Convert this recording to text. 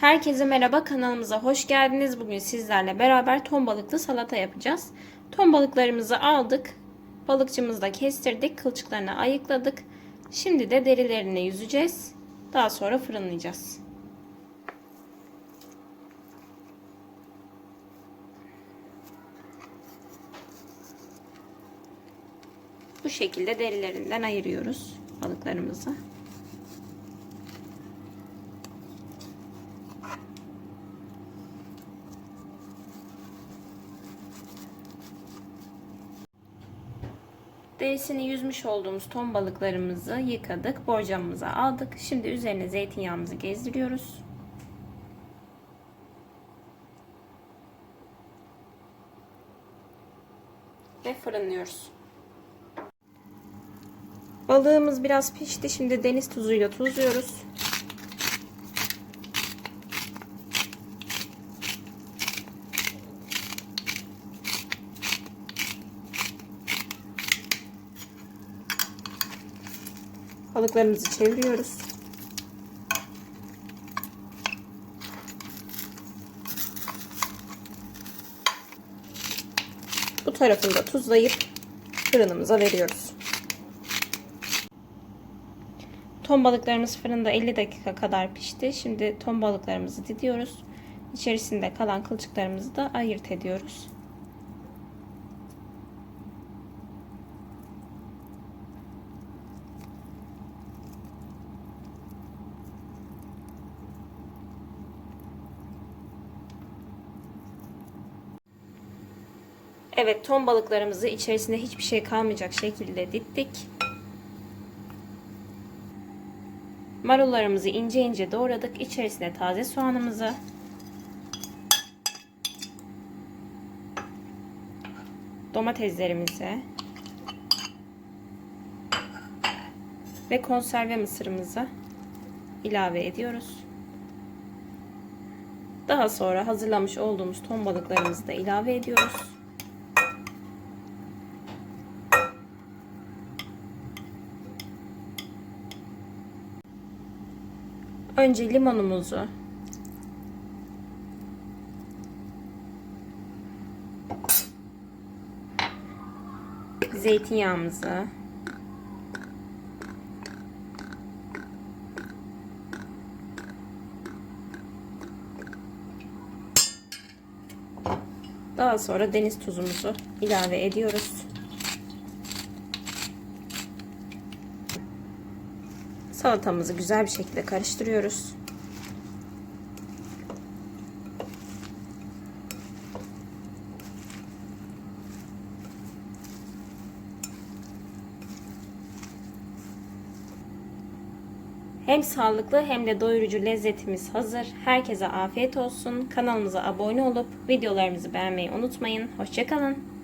Herkese merhaba kanalımıza hoş geldiniz. Bugün sizlerle beraber ton balıklı salata yapacağız. Ton balıklarımızı aldık. Balıkçımızda kestirdik. Kılçıklarını ayıkladık. Şimdi de derilerini yüzeceğiz. Daha sonra fırınlayacağız. Bu şekilde derilerinden ayırıyoruz balıklarımızı. Derisini yüzmüş olduğumuz ton balıklarımızı yıkadık. Borcamımıza aldık. Şimdi üzerine zeytinyağımızı gezdiriyoruz. Ve fırınlıyoruz. Balığımız biraz pişti. Şimdi deniz tuzuyla tuzluyoruz. Balıklarımızı çeviriyoruz. Bu tarafını da tuzlayıp fırınımıza veriyoruz. Ton balıklarımız fırında 50 dakika kadar pişti. Şimdi ton balıklarımızı didiyoruz. İçerisinde kalan kılçıklarımızı da ayırt ediyoruz. Evet ton balıklarımızı içerisinde hiçbir şey kalmayacak şekilde diktik. Marullarımızı ince ince doğradık. İçerisine taze soğanımızı domateslerimizi ve konserve mısırımızı ilave ediyoruz. Daha sonra hazırlamış olduğumuz ton balıklarımızı da ilave ediyoruz. Önce limonumuzu zeytinyağımızı daha sonra deniz tuzumuzu ilave ediyoruz. Salatamızı güzel bir şekilde karıştırıyoruz. Hem sağlıklı hem de doyurucu lezzetimiz hazır. Herkese afiyet olsun. Kanalımıza abone olup videolarımızı beğenmeyi unutmayın. Hoşçakalın.